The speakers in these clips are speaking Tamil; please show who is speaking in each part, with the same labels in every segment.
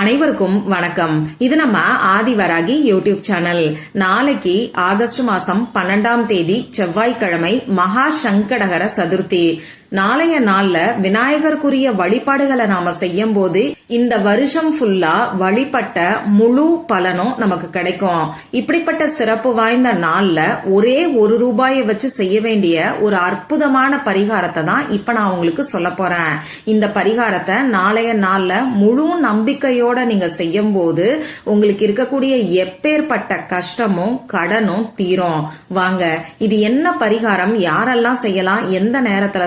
Speaker 1: அனைவருக்கும் வணக்கம். இது நம்ம ஆதிவராகி யூடியூப் சேனல். நாளைக்கு ஆகஸ்ட் மாசம் பன்னெண்டாம் தேதி செவ்வாய்க்கிழமை மகா சங்கடகர சதுர்த்தி. நாளைய நாள்ல விநாயகருக்குரிய வழிபாடுகளை நாம செய்யும் போது இந்த வருஷம் ஃபுல்லா வழிபட்ட முழு பலனும் நமக்கு கிடைக்கும். இப்படிப்பட்ட சிறப்பு வாய்ந்த நாள்ல ஒரே ஒரு ரூபாயை வச்சு செய்ய வேண்டிய ஒரு அற்புதமான பரிகாரத்தை தான் இப்ப நான் உங்களுக்கு சொல்ல போறேன். இந்த பரிகாரத்தை நாளைய நாள்ல முழு நம்பிக்கையோட நீங்க செய்யும் போது உங்களுக்கு இருக்கக்கூடிய எப்பேற்பட்ட கஷ்டமும் கடனும் தீரும். வாங்க இது என்ன பரிகாரம்? யாரெல்லாம் செய்யலாம்? எந்த நேரத்துல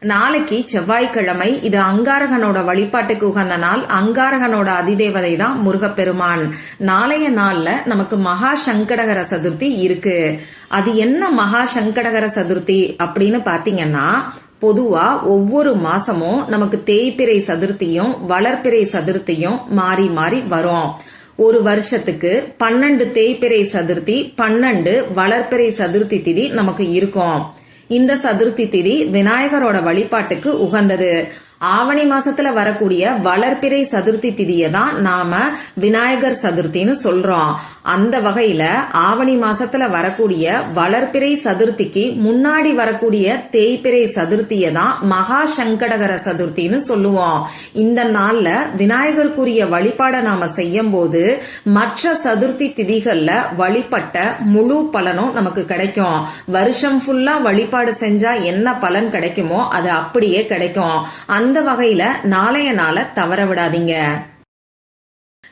Speaker 1: நாளைக்கு செவ்வாய்க்கிழமை இது அங்காரகனோட வழிபாட்டுக்கு உகந்த நாள். அங்காரகனோட அதிதேவதை தான் முருகப்பெருமான். நாளைய நாள்ல நமக்கு மகா சங்கடகர சதுர்த்தி இருக்கு. அது என்ன மகா சங்கடகர சதுர்த்தி அப்படின்னு பாத்தீங்கன்னா பொதுவா ஒவ்வொரு மாசமும் நமக்கு தேய்பிறை சதுர்த்தியும் வளர்ப்பிறை சதுர்த்தியும் மாறி மாறி வரும். ஒரு வருஷத்துக்கு பன்னெண்டு தேய்பிறை சதுர்த்தி பன்னெண்டு வளர்ப்பிறை சதுர்த்தி திதி நமக்கு இருக்கும். இந்த சதுர்த்தி திதி விநாயகரோட வழிபாட்டுக்கு உகந்தது. ஆவணி மாசத்துல வரக்கூடிய வளர்பிறை சதுர்த்தி திதியை தான் நாம விநாயகர் சதுர்த்தின்னு சொல்றோம். அந்த வகையில ஆவணி மாசத்துல வரக்கூடிய வளர்பிறை சதுர்த்திக்கு முன்னாடி வரக்கூடிய தேய்பிறை சதுர்த்தியை தான் மகா சங்கடகர சதுர்த்தின்னு சொல்லுவோம். இந்த நாள்ல விநாயகருக்குரிய வழிபாடை நாம செய்யும் போது மற்ற சதுர்த்தி திதிகள்ல வழிபட்ட முழு பலனும் நமக்கு கிடைக்கும். வருஷம் ஃபுல்லா வழிபாடு செஞ்சா என்ன பலன் கிடைக்குமோ அது அப்படியே கிடைக்கும். அந்த வகையில நாளைய நாள தவற விடாதீங்க.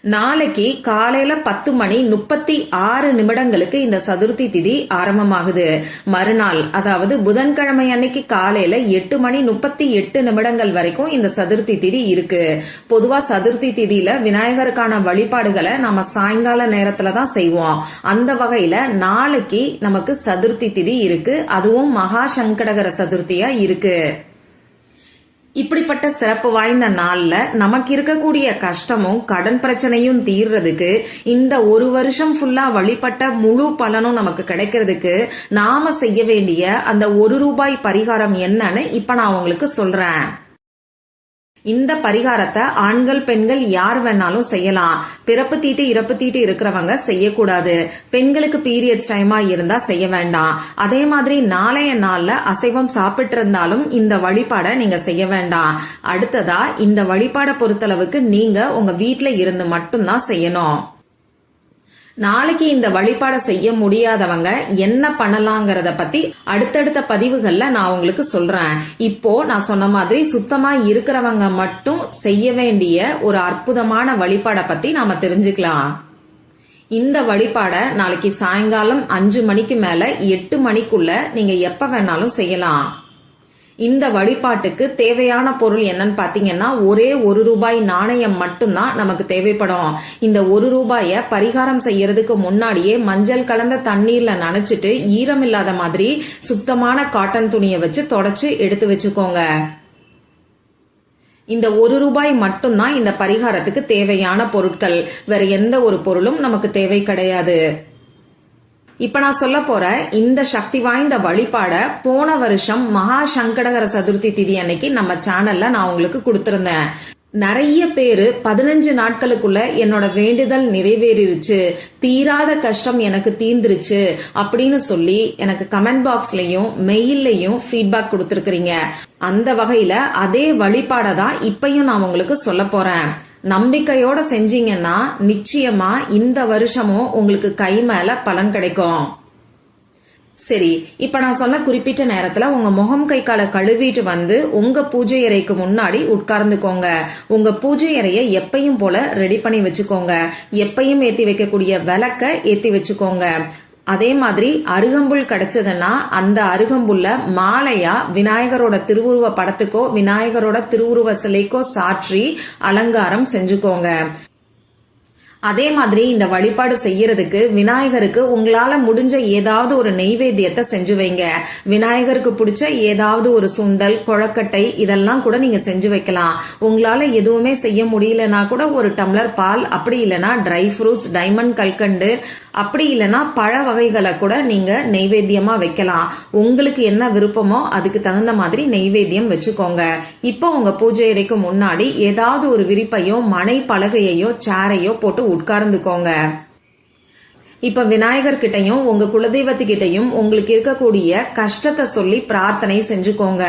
Speaker 1: நாளைக்கு காலையில பத்து மணி முப்பத்தி ஆறு நிமிடங்களுக்கு இந்த சதுர்த்தி திதி ஆரம்பமாகுது. மறுநாள் அதாவது புதன்கிழமை அன்னைக்கு காலையில எட்டு மணி முப்பத்தி எட்டு நிமிடங்கள் வரைக்கும் இந்த சதுர்த்தி திதி இருக்கு. பொதுவா சதுர்த்தி திதியில விநாயகருக்கான வழிபாடுகளை நாம சாயங்கால நேரத்துல தான் செய்வோம். அந்த வகையில நாளைக்கு நமக்கு சதுர்த்தி திதி இருக்கு. அதுவும் மகா சங்கடகர சதுர்த்தியா இருக்கு. இப்படிப்பட்ட சிறப்பு வாய்ந்த நாள்ல நமக்கு இருக்கக்கூடிய கஷ்டமும் கடன் பிரச்சனையும் தீர்றதுக்கு இந்த ஒரு வருஷம் ஃபுல்லா வழிபட்ட முழு பலனும் நமக்கு கிடைக்கிறதுக்கு நாம செய்ய வேண்டிய அந்த ஒரு ரூபாய் பரிகாரம் என்னன்னு இப்ப நான் உங்களுக்கு சொல்றேன். இந்த பரிகாரத்தை ஆண்கள் பெண்கள் யார் வேணாலும் செய்யலாம். பிறப்பு தீட்டு இறப்பு தீட்டு இருக்கிறவங்க செய்யக்கூடாது. பெண்களுக்கு பீரியட்ஸ் டைமா இருந்தா செய்ய வேண்டாம். அதே மாதிரி நாளைய நாள்ல அசைவம் சாப்பிட்டு இருந்தாலும் இந்த வழிபாடை நீங்க செய்ய வேண்டாம். அடுத்ததா இந்த வழிபாடை பொறுத்தளவுக்கு நீங்க உங்க வீட்டுல இருந்து மட்டும்தான் செய்யணும். நாளைக்கு இந்த வழிபாட செய்ய முடியாதவங்க என்ன பண்ணலாங்கிறத பத்தி அடுத்தடுத்த பதிவுகள்ல நான் உங்களுக்கு சொல்றேன். இப்போ நான் சொன்ன மாதிரி சுத்தமா இருக்கிறவங்க மட்டும் செய்ய வேண்டிய ஒரு அற்புதமான வழிபாட பத்தி நாம தெரிஞ்சுக்கலாம். இந்த வழிபாட நாளைக்கு சாயங்காலம் அஞ்சு மணிக்கு மேல எட்டு மணிக்குள்ள நீங்க எப்ப வேணாலும் செய்யலாம். இந்த வழிபாட்டுக்கு தேவையான பொருள் என்னன்னு பாத்தீங்கன்னா ஒரே ஒரு ரூபாய் நாணயம் மட்டும்தான் நமக்கு தேவைப்படும். இந்த ஒரு ரூபாய பரிகாரம் செய்யறதுக்கு முன்னாடியே மஞ்சள் கலந்த தண்ணீர்ல நனைச்சிட்டு ஈரம் இல்லாத மாதிரி சுத்தமான காட்டன் துணியை வச்சு தொடச்சு எடுத்து வச்சுக்கோங்க. இந்த ஒரு ரூபாய் மட்டும்தான் இந்த பரிகாரத்துக்கு தேவையான பொருட்கள். வேற எந்த ஒரு பொருளும் நமக்கு தேவை கிடையாது. இப்ப நான் சொல்ல போற இந்த சக்தி வாய்ந்த வழிபாட போன வருஷம் மகா சங்கடகர சதுர்த்தி திதி அன்னைக்கு நம்ம சேனல்ல நான் உங்களுக்கு கொடுத்திருந்தேன். நிறைய பேரு பதினஞ்சு நாட்களுக்குள்ள என்னோட வேண்டுதல் நிறைவேறிருச்சு. தீராத கஷ்டம் எனக்கு தீர்ந்துருச்சு அப்படின்னு சொல்லி எனக்கு கமெண்ட் பாக்ஸ்லயும் மெயில்லையும் ஃபீட்பேக் கொடுத்துருக்கீங்க அந்த வகையில அதே வழிபாட தான் இப்பயும் நான் உங்களுக்கு சொல்ல போறேன். நம்பிக்கையோட செஞ்சீங்கன்னா நிச்சயமா இந்த வருஷமும் உங்களுக்கு கை மேல பலன் கிடைக்கும். சரி இப்ப நான் சொன்ன குறிப்பிட்ட நேரத்துல உங்க முகம் கை காலை கழுவிட்டு வந்து உங்க பூஜை அறைக்கு முன்னாடி உட்கார்ந்துக்கோங்க. உங்க பூஜை அறைய எப்பையும் போல ரெடி பண்ணி வச்சுக்கோங்க. எப்பையும் ஏத்தி வைக்கக்கூடிய விளக்க ஏத்தி வச்சுக்கோங்க. அதே மாதிரி அருகம்புல் கிடைச்சதுன்னா அந்த அருகம்புல்ல மாலையா விநாயகரோட திருவுருவ படத்துக்கோ விநாயகரோட திருவுருவ சிலைக்கோ சாற்றி அலங்காரம் செஞ்சுக்கோங்க. அதே மாதிரி இந்த வழிபாடு செய்யறதுக்கு விநாயகருக்கு உங்களால முடிஞ்ச ஏதாவது ஒரு நெய்வேத்தியத்தை செஞ்சு வைங்க. விநாயகருக்கு பிடிச்ச ஏதாவது ஒரு சுண்டல் கொழக்கட்டை இதெல்லாம் கூட நீங்க செஞ்சு வைக்கலாம். உங்களால எதுவுமே செய்ய முடியலனா கூட ஒரு டம்ளர் பால் அப்படி இல்லைன்னா ட்ரை ஃப்ரூட்ஸ் டைமண்ட் கல்கண்டு அப்படி இல்லைன்னா பழ வகைகளை கூட நீங்க நெய்வேத்தியமா வைக்கலாம். உங்களுக்கு என்ன விருப்பமோ அதுக்கு தகுந்த மாதிரி நெய்வேத்தியம் வச்சுக்கோங்க. இப்போ உங்க பூஜை அறைக்கு முன்னாடி ஏதாவது ஒரு விரிப்பையோ மனை பலகையையோ சேரையோ போட்டு உட்கார்ந்துக்கோங்க. இப்ப விநாயகர் கிட்டையும் உங்க குலதெய்வத்துக்கிட்டையும் உங்களுக்கு இருக்கக்கூடிய கஷ்டத்தை சொல்லி பிரார்த்தனை செஞ்சுக்கோங்க.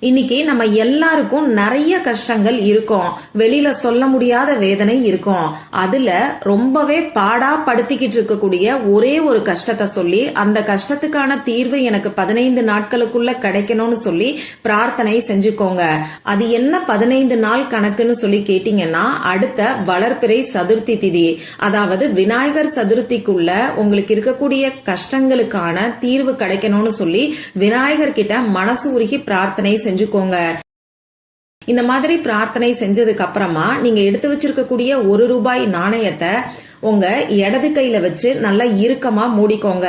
Speaker 1: இன்னைக்கு நம்ம எல்லாருக்கும் நிறைய கஷ்டங்கள் இருக்கும். வெளியில சொல்ல முடியாத வேதனை இருக்கும். அதுல ரொம்பவே பாடா படுத்திக்கிட்டு இருக்கக்கூடிய ஒரே ஒரு கஷ்டத்தை சொல்லி அந்த கஷ்டத்துக்கான தீர்வு எனக்கு பதினைந்து நாட்களுக்குள்ள கிடைக்கணும்னு சொல்லி பிரார்த்தனை செஞ்சுக்கோங்க. அது என்ன பதினைந்து நாள் கணக்குன்னு சொல்லி கேட்டீங்கன்னா அடுத்த வளர்ப்பிறை சதுர்த்தி திதி. அதாவது விநாயகர் சதுர்த்திக்குள்ள உங்களுக்கு இருக்கக்கூடிய கஷ்டங்களுக்கான தீர்வு கிடைக்கணும்னு சொல்லி விநாயகர் கிட்ட மனசு உருகி பிரார்த்தனை செஞ்சுக்கோங்க. இந்த மாதிரி பிரார்த்தனை செஞ்சதுக்கு அப்புறமா நீங்க எடுத்து வச்சிருக்கக்கூடிய ஒரு ரூபாய் நாணயத்தை உங்க இடது கையில வச்சு நல்லா இறுக்கமா மூடிக்கோங்க.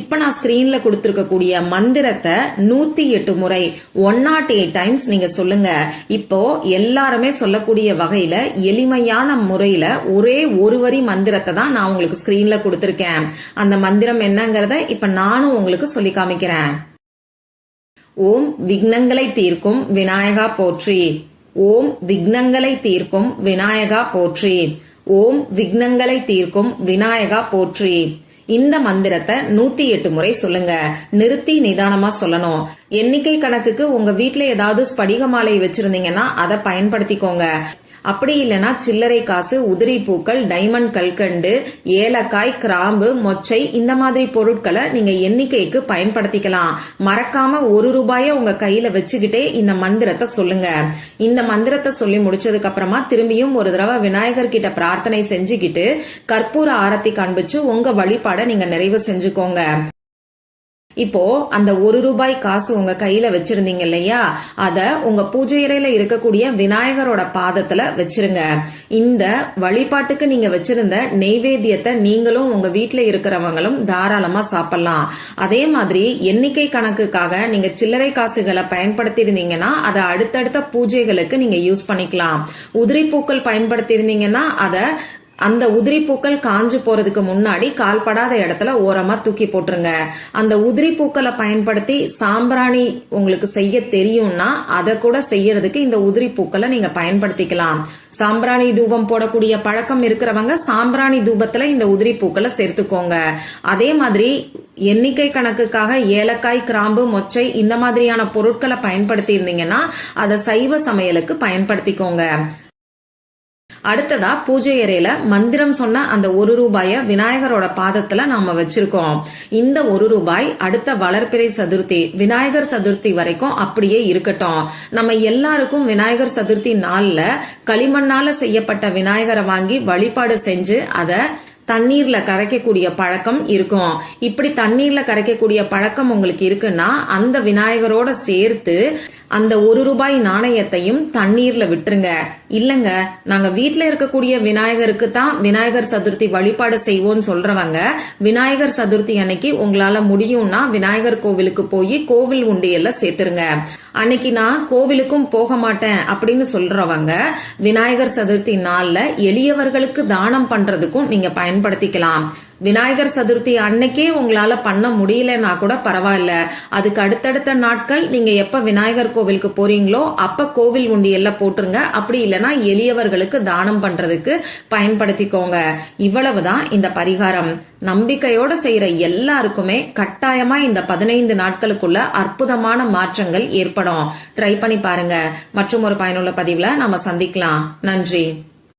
Speaker 1: இப்ப நான் ஸ்கிரீன்ல கொடுத்திருக்கக்கூடிய மந்திரத்தை நூத்தி எட்டு முறை ஒன் நாட் எயிட் டைம்ஸ் நீங்க சொல்லுங்க. இப்போ எல்லாருமே சொல்லக்கூடிய வகையில எளிமையான முறையில ஒரே ஒரு வரி மந்திரத்தை தான் நான் உங்களுக்கு ஸ்கிரீன்ல கொடுத்திருக்கேன். அந்த மந்திரம் என்னங்கறத இப்ப நானும் உங்களுக்கு சொல்லி காமிக்கிறேன். ஓம் விக்னங்களை தீர்க்கும் விநாயகா போற்றி. ஓம் விக்னங்களை தீர்க்கும் விநாயகா போற்றி. ஓம் விக்னங்களை தீர்க்கும் விநாயகா போற்றி. இந்த மந்திரத்தை நூத்தி எட்டு முறை சொல்லுங்க. நிறுத்தி நிதானமா சொல்லணும். எண்ணிக்கை கணக்குக்கு உங்க வீட்டுல ஏதாவது ஸ்படிக மாலை வச்சிருந்தீங்கன்னா அதை பயன்படுத்திக்கோங்க. அப்படி இல்லைன்னா சில்லறை காசு உதிரி பூக்கள் டைமண்ட் கல்கண்டு ஏலக்காய் கிராம்பு மொச்சை இந்த மாதிரி பொருட்களை நீங்க எண்ணிக்கைக்கு பயன்படுத்திக்கலாம். மறக்காம ஒரு ரூபாய உங்க கையில வச்சுக்கிட்டே இந்த மந்திரத்தை சொல்லுங்க. இந்த மந்திரத்தை சொல்லி முடிச்சதுக்கு அப்புறமா திரும்பியும் ஒரு தடவை விநாயகர் கிட்ட பிரார்த்தனை செஞ்சுக்கிட்டு கற்பூர ஆரத்தி காண்பிச்சு உங்க வழிபாட நீங்க நிறைவு செஞ்சுக்கோங்க. இப்போ அந்த ஒரு ரூபாய் காசு உங்க கையில வச்சிருந்தீங்க இல்லையா? அத உங்க பூஜை அறையில இருக்கக்கூடிய விநாயகரோட பாதத்துல வச்சிருங்க. இந்த வழிபாட்டுக்கு நீங்க வச்சிருந்த நெய்வேத்தியத்தை நீங்களும் உங்க வீட்டுல இருக்கிறவங்களும் தாராளமா சாப்பிடலாம். அதே மாதிரி எண்ணிக்கை கணக்குக்காக நீங்க சில்லறை காசுகளை பயன்படுத்தி இருந்தீங்கன்னா அதை அடுத்தடுத்த பூஜைகளுக்கு நீங்க யூஸ் பண்ணிக்கலாம். உதிரி பூக்கள் பயன்படுத்தி இருந்தீங்கன்னா அதை அந்த உதிரி பூக்கள் காஞ்சு போறதுக்கு முன்னாடி கால்படாத இடத்துல ஓரமா தூக்கி போட்டுருங்க. அந்த உதிரி பூக்களை பயன்படுத்தி சாம்பிராணி உங்களுக்கு செய்ய தெரியும்னா அதை கூட செய்யறதுக்கு இந்த உதிரி பூக்களை நீங்க பயன்படுத்திக்கலாம். சாம்பிராணி தூபம் போடக்கூடிய பழக்கம் இருக்கிறவங்க சாம்பிராணி தூபத்துல இந்த உதிரி பூக்களை சேர்த்துக்கோங்க. அதே மாதிரி எண்ணிக்கை கணக்குக்காக ஏலக்காய் கிராம்பு மொச்சை இந்த மாதிரியான பொருட்களை பயன்படுத்தி இருந்தீங்கன்னா அதை சைவ சமையலுக்கு பயன்படுத்திக்கோங்க. அடுத்ததா பூஜை அறையில மந்திரம் சொன்ன அந்த ஒரு ரூபாய விநாயகரோட பாதத்துல நாம வச்சிருக்கோம். இந்த ஒரு ரூபாய் அடுத்த வளர்ப்பிறை சதுர்த்தி விநாயகர் சதுர்த்தி வரைக்கும் அப்படியே இருக்கட்டும். நம்ம எல்லாருக்கும் விநாயகர் சதுர்த்தி நாள்ல களிமண்ணால செய்யப்பட்ட விநாயகரை வாங்கி வழிபாடு செஞ்சு அதை தண்ணீர்ல கரைக்கக்கூடிய பழக்கம் இருக்கும். இப்படி தண்ணீர்ல கரைக்கக்கூடிய பழக்கம் உங்களுக்கு இருக்குன்னா அந்த விநாயகரோட சேர்த்து அந்த ஒரு ரூபாய் நாணயத்தையும் தண்ணீர்ல விட்டுருங்க. இல்லங்க நாங்க வீட்ல இருக்கக்கூடிய விநாயகருக்கு தான் விநாயகர் சதுர்த்தி வழிபாடு செய்வோம்னு சொல்றவங்க விநாயகர் சதுர்த்தி அன்னைக்கு உங்களால முடியும்னா விநாயகர் கோவிலுக்கு போய் கோவில் உண்டியல்ல சேர்த்துருங்க. அன்னைக்கு நான் கோவிலுக்கும் போக மாட்டேன் அப்படின்னு சொல்றவங்க விநாயகர் சதுர்த்தி நாள்ல எளியவர்களுக்கு தானம் பண்றதுக்கும் நீங்க பயன்படுத்திக்கலாம். விநாயகர் சதுர்த்தி அன்னைக்கே உங்களால பண்ண முடியலன்னா கூட பரவாயில்ல. அதுக்கு அடுத்தடுத்த நாட்கள் நீங்க எப்ப விநாயகர் கோவிலுக்கு போறீங்களோ அப்ப கோவில் உண்டியல்ல போட்டுருங்க. அப்படி இல்லைன்னா எளியவர்களுக்கு தானம் பண்றதுக்கு பயன்படுத்திக்கோங்க. இவ்வளவுதான் இந்த பரிகாரம். நம்பிக்கையோட செய்யற எல்லாருக்குமே கட்டாயமா இந்த பதினைந்து நாட்களுக்குள்ள அற்புதமான மாற்றங்கள் ஏற்படும். ட்ரை பண்ணி பாருங்க. மற்றும் ஒரு பயனுள்ள பதிவுல நாம சந்திக்கலாம். நன்றி.